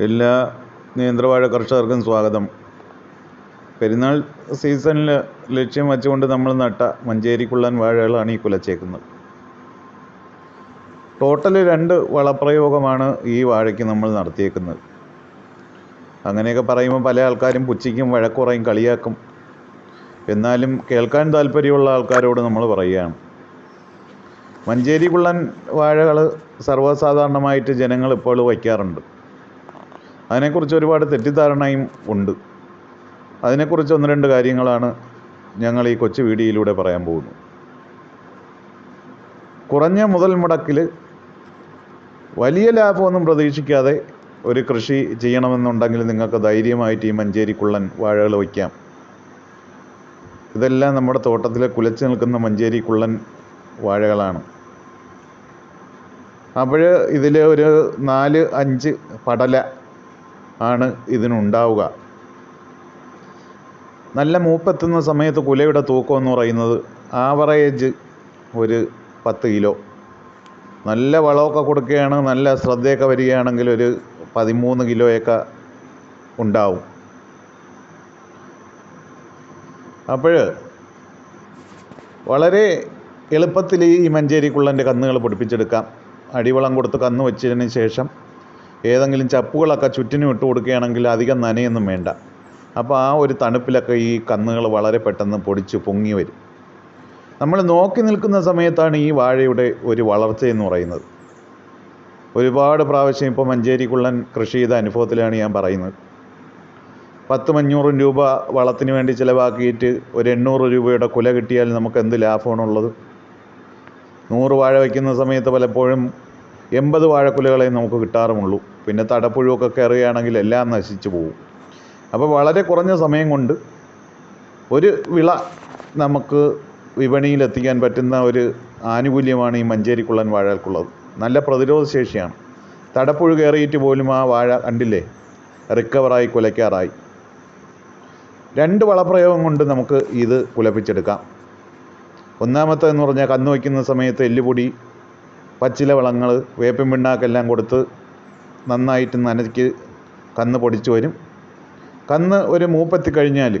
എല്ലാ നേന്ത്രവാഴ കർഷകർക്കും സ്വാഗതം. പെരുന്നാൾ സീസണിൽ ലക്ഷ്യം വച്ചുകൊണ്ട് നമ്മൾ നട്ട മഞ്ചേരിക്കുള്ളൻ വാഴകളാണ് ഈ കുലച്ചേക്കുന്നത്. ടോട്ടൽ രണ്ട് വളപ്രയോഗമാണ് ഈ വാഴയ്ക്ക് നമ്മൾ നടത്തിയേക്കുന്നത്. അങ്ങനെയൊക്കെ പറയുമ്പോൾ പല ആൾക്കാരും പുച്ഛിക്കും വഴക്കുറയും കളിയാക്കും. എന്നാലും കേൾക്കാൻ താല്പര്യമുള്ള ആൾക്കാരോട് നമ്മൾ പറയുകയാണ്. മഞ്ചേരി കുള്ളൻ വാഴകൾ സർവസാധാരണമായിട്ട് ജനങ്ങൾ ഇപ്പോൾ വയ്ക്കാറുണ്ട്. അതിനെക്കുറിച്ച് ഒരുപാട് തെറ്റിദ്ധാരണയും ഉണ്ട്. അതിനെക്കുറിച്ച് ഒന്ന് രണ്ട് കാര്യങ്ങളാണ് ഞങ്ങൾ ഈ കൊച്ചു വീഡിയോയിലൂടെ പറയാൻ പോകുന്നത്. കുറഞ്ഞ മുതൽ മുടക്കിൽ വലിയ ലാഭമൊന്നും പ്രതീക്ഷിക്കാതെ ഒരു കൃഷി ചെയ്യണമെന്നുണ്ടെങ്കിൽ നിങ്ങൾക്ക് ധൈര്യമായിട്ട് ഈ മഞ്ചേരി കുള്ളൻ വാഴകൾ വയ്ക്കാം. ഇതെല്ലാം നമ്മുടെ തോട്ടത്തിൽ കുലച്ച് നിൽക്കുന്ന മഞ്ചേരി കുള്ളൻ വാഴകളാണ്. അപ്പോൾ ഇതിൽ ഒരു നാല് അഞ്ച് പടല ആണ് ഇതിനുണ്ടാവുക. നല്ല മൂപ്പെത്തുന്ന സമയത്ത് കുലയുടെ തൂക്കം എന്ന് പറയുന്നത് ആവറേജ് ഒരു പത്ത് കിലോ. നല്ല വളമൊക്കെ കൊടുക്കുകയാണ് നല്ല ശ്രദ്ധയൊക്കെ വരികയാണെങ്കിൽ ഒരു പതിമൂന്ന് കിലോയൊക്കെ ഉണ്ടാവും. അപ്പോൾ വളരെ എളുപ്പത്തിൽ ഈ മഞ്ചേരി കുള്ളന്റെ കന്നുകൾ പൊടിപ്പിച്ചെടുക്കാം. അടിവളം കൊടുത്ത് കന്ന് വെച്ചതിന് ശേഷം ഏതെങ്കിലും ചപ്പുകളൊക്കെ ചുറ്റിനും ഇട്ട് കൊടുക്കുകയാണെങ്കിൽ അധികം നനയൊന്നും വേണ്ട. അപ്പോൾ ആ ഒരു തണുപ്പിലൊക്കെ ഈ കന്നുകൾ വളരെ പെട്ടെന്ന് പൊടിച്ച് പൊങ്ങി വരും. നമ്മൾ നോക്കി നിൽക്കുന്ന സമയത്താണ് ഈ വാഴയുടെ ഒരു വളർച്ച എന്ന് പറയുന്നത്. ഒരുപാട് പ്രാവശ്യം ഇപ്പോൾ മഞ്ചേരി കുള്ളൻ കൃഷി ചെയ്ത അനുഭവത്തിലാണ് ഞാൻ പറയുന്നത്. പത്തും അഞ്ഞൂറും രൂപ വളത്തിന് വേണ്ടി ചിലവാക്കിയിട്ട് ഒരു എണ്ണൂറ് രൂപയുടെ കുല കിട്ടിയാൽ നമുക്ക് എന്ത് ലാഭമാണുള്ളത്? നൂറ് വാഴ വയ്ക്കുന്ന സമയത്ത് പലപ്പോഴും എൺപത് വാഴക്കുലകളെ നമുക്ക് കിട്ടാറുമുള്ളൂ. പിന്നെ തടപ്പുഴുവൊക്കെ കയറുകയാണെങ്കിൽ എല്ലാം നശിച്ചു പോകും. അപ്പോൾ വളരെ കുറഞ്ഞ സമയം കൊണ്ട് ഒരു വിള നമുക്ക് വിപണിയിൽ എത്തിക്കാൻ പറ്റുന്ന ഒരു ആനുകൂല്യമാണ് ഈ മഞ്ചേരിക്കുള്ളൻ വാഴകൾക്കുള്ളത്. നല്ല പ്രതിരോധ ശേഷിയാണ് തടപ്പുഴു കയറിയിട്ട് പോലും ആ വാഴ കണ്ടില്ലേ? റിക്കവറായി കുലയ്ക്കാറായി. രണ്ട് വളപ്രയോഗം കൊണ്ട് നമുക്ക് ഇത് കുലപ്പിച്ചെടുക്കാം. ഒന്നാമത്തെ എന്ന് പറഞ്ഞാൽ കന്ന് വയ്ക്കുന്ന സമയത്ത് എല്ലുപൊടി പച്ചില വളങ്ങൾ വേപ്പിൻ പിണ്ണാക്കെല്ലാം കൊടുത്ത് നന്നായിട്ട് നനയ്ക്ക് കന്ന് പൊടിച്ചു വരും. കന്ന് ഒരു മൂപ്പെത്തി കഴിഞ്ഞാൽ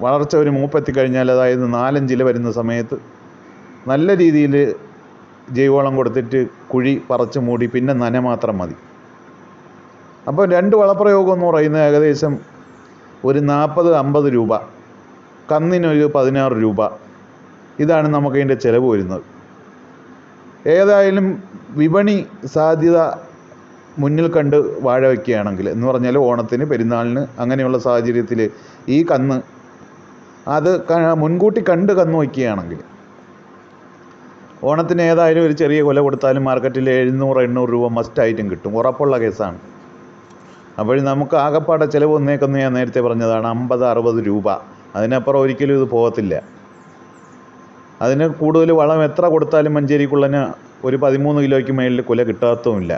വളർച്ച ഒരു മൂപ്പെത്തി കഴിഞ്ഞാൽ അതായത് നാലഞ്ചില വരുന്ന സമയത്ത് നല്ല രീതിയിൽ ജൈവവളം കൊടുത്തിട്ട് കുഴി പറിച്ച് മൂടി പിന്നെ നന മാത്രം മതി. അപ്പോൾ രണ്ട് വളപ്രയോഗം എന്ന് പറയുന്നത് ഏകദേശം ഒരു നാൽപ്പത് അമ്പത് രൂപ കന്നിനൊരു പതിനാറ് രൂപ. ഇതാണ് നമുക്ക് അതിന്റെ ചിലവ് വരുന്നത്. ഏതായാലും വിപണി സാധ്യത മുന്നിൽ കണ്ട് വാഴ വയ്ക്കുകയാണെങ്കിൽ എന്ന് പറഞ്ഞാൽ ഓണത്തിന് പെരുന്നാളിന് അങ്ങനെയുള്ള സാഹചര്യത്തിൽ ഈ കന്ന് അത് മുൻകൂട്ടി കണ്ട് കന്ന് വയ്ക്കുകയാണെങ്കിൽ ഓണത്തിന് ഏതായാലും ഒരു ചെറിയ കൊല കൊടുത്താലും മാർക്കറ്റിൽ എഴുന്നൂറ് എണ്ണൂറ് രൂപ മസ്റ്റായിട്ടും കിട്ടും. ഉറപ്പുള്ള കേസാണ്. അപ്പോൾ നമുക്ക് ആകപ്പാടെ ചിലവ് വന്നേക്കെന്ന് ഞാൻ നേരത്തെ പറഞ്ഞതാണ് അമ്പത് അറുപത് രൂപ. അതിനപ്പുറം ഒരിക്കലും ഇത് പോകത്തില്ല. അതിന് കൂടുതൽ വളം എത്ര കൊടുത്താലും മഞ്ചേരിക്കുള്ളന് ഒരു പതിമൂന്ന് കിലോയ്ക്ക് മേളിൽ കുല കിട്ടാത്തതുമില്ല